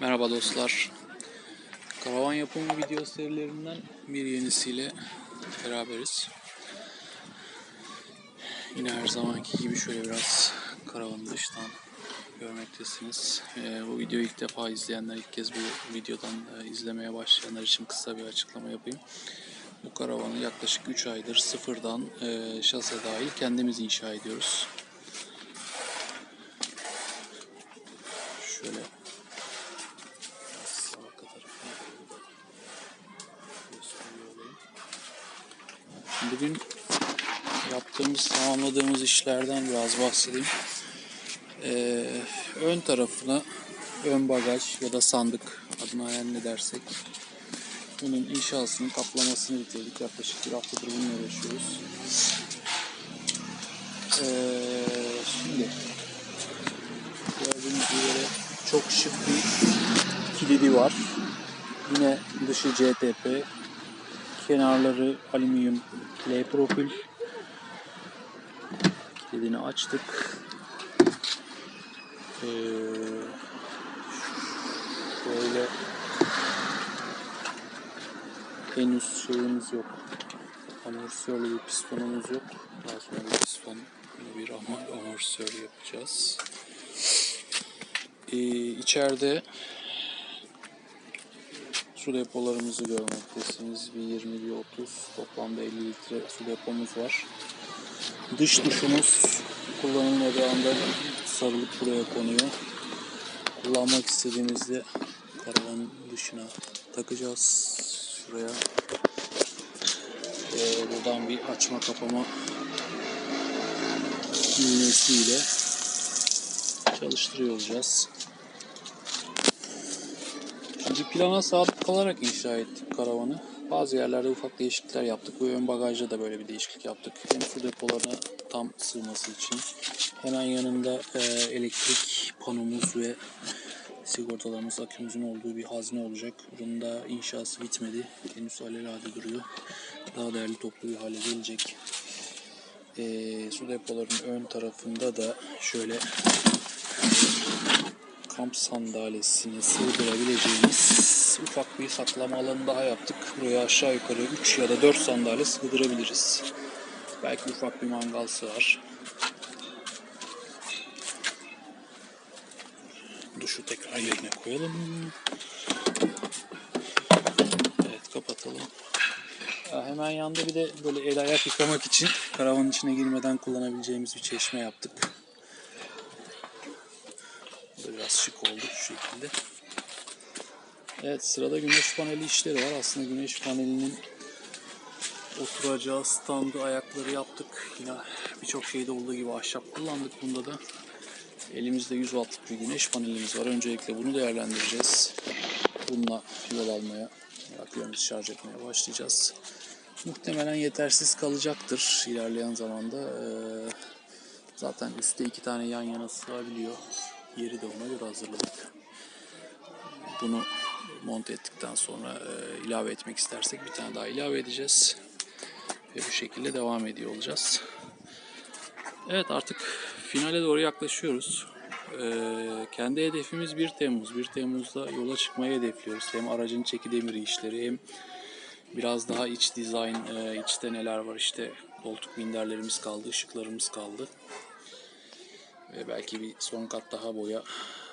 Merhaba dostlar. Karavan yapımı video serilerinden bir yenisiyle beraberiz. Yine her zamanki gibi şöyle biraz karavanı dıştan görmektesiniz. Ee, bu videoyu ilk defa izleyenler, ilk kez bu videodan e, izlemeye başlayanlar için kısa bir açıklama yapayım. Bu karavanı yaklaşık 3 aydır sıfırdan e, şase dahil kendimiz inşa ediyoruz. Bugün yaptığımız, tamamladığımız işlerden biraz bahsedeyim. Ee, ön tarafına ön bagaj ya da sandık adına her ne dersek bunun inşasının kaplamasını bitirdik. Yaklaşık bir haftadır bununla uğraşıyoruz. Ee, şimdi gördüğünüz üzere çok şık bir kilidi var. Yine dışı CTP, kenarları alüminyum L profil. Kilidini açtık. Ee, böyle henüz şeyimiz yok. Amortisörlü bir pistonumuz yok. Daha sonra bir piston bir amor- amortisör yapacağız. Ee, içeride su depolarımızı görmektesiniz. Bir 20 bir 30 toplamda 50 litre su depomuz var. Dış duşumuz kullanılmadığı anda sarılıp buraya konuyor. Kullanmak istediğimizde karavanın dışına takacağız. Şuraya Ee, buradan bir açma kapama iğnesiyle çalıştırıyor olacağız. Şimdi plana sadık kalarak inşa ettik karavanı. Bazı yerlerde ufak değişiklikler yaptık. Bu ön bagajda da böyle bir değişiklik yaptık. Hem su depolarına tam sığması için. Hemen yanında e, elektrik panomuz ve sigortalarımız, akümüzün olduğu bir hazne olacak. Bunun da inşası bitmedi. Henüz alelade duruyor. Daha değerli toplu bir hale gelecek. E, su depolarının ön tarafında da şöyle kamp sandalyesini sığdırabileceğimiz ufak bir saklama alanı daha yaptık. Buraya aşağı yukarı 3 ya da 4 sandalye sığdırabiliriz. Belki ufak bir mangal sığar. Duşu tekrar yerine koyalım. Evet kapatalım. Hemen yanda bir de böyle el ayak yıkamak için karavanın içine girmeden kullanabileceğimiz bir çeşme yaptık. Biraz şık oldu şu şekilde. Evet sırada güneş paneli işleri var. Aslında güneş panelinin oturacağı standı ayakları yaptık. Yine birçok şeyde olduğu gibi ahşap kullandık bunda da. Elimizde 100 wattlık bir güneş panelimiz var. Öncelikle bunu değerlendireceğiz. Bununla yol almaya, akülerimizi şarj etmeye başlayacağız. Muhtemelen yetersiz kalacaktır ilerleyen zamanda. Ee, zaten üstte iki tane yan yana sığabiliyor. Yeri de ona göre hazırladık. Bunu monte ettikten sonra e, ilave etmek istersek bir tane daha ilave edeceğiz. Ve bu şekilde devam ediyor olacağız. Evet artık finale doğru yaklaşıyoruz. Ee, kendi hedefimiz 1 Temmuz. 1 Temmuz'da yola çıkmayı hedefliyoruz. Hem aracın çeki demiri işleri hem biraz daha iç dizayn, e, içte neler var işte koltuk minderlerimiz kaldı, ışıklarımız kaldı. Ve belki bir son kat daha boya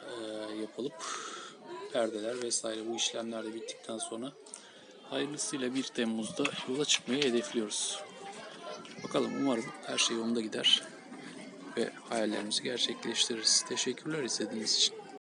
e, yapılıp perdeler vesaire bu işlemler de bittikten sonra hayırlısıyla 1 Temmuz'da yola çıkmayı hedefliyoruz. Bakalım umarım her şey yolunda gider ve hayallerimizi gerçekleştiririz. Teşekkürler izlediğiniz için.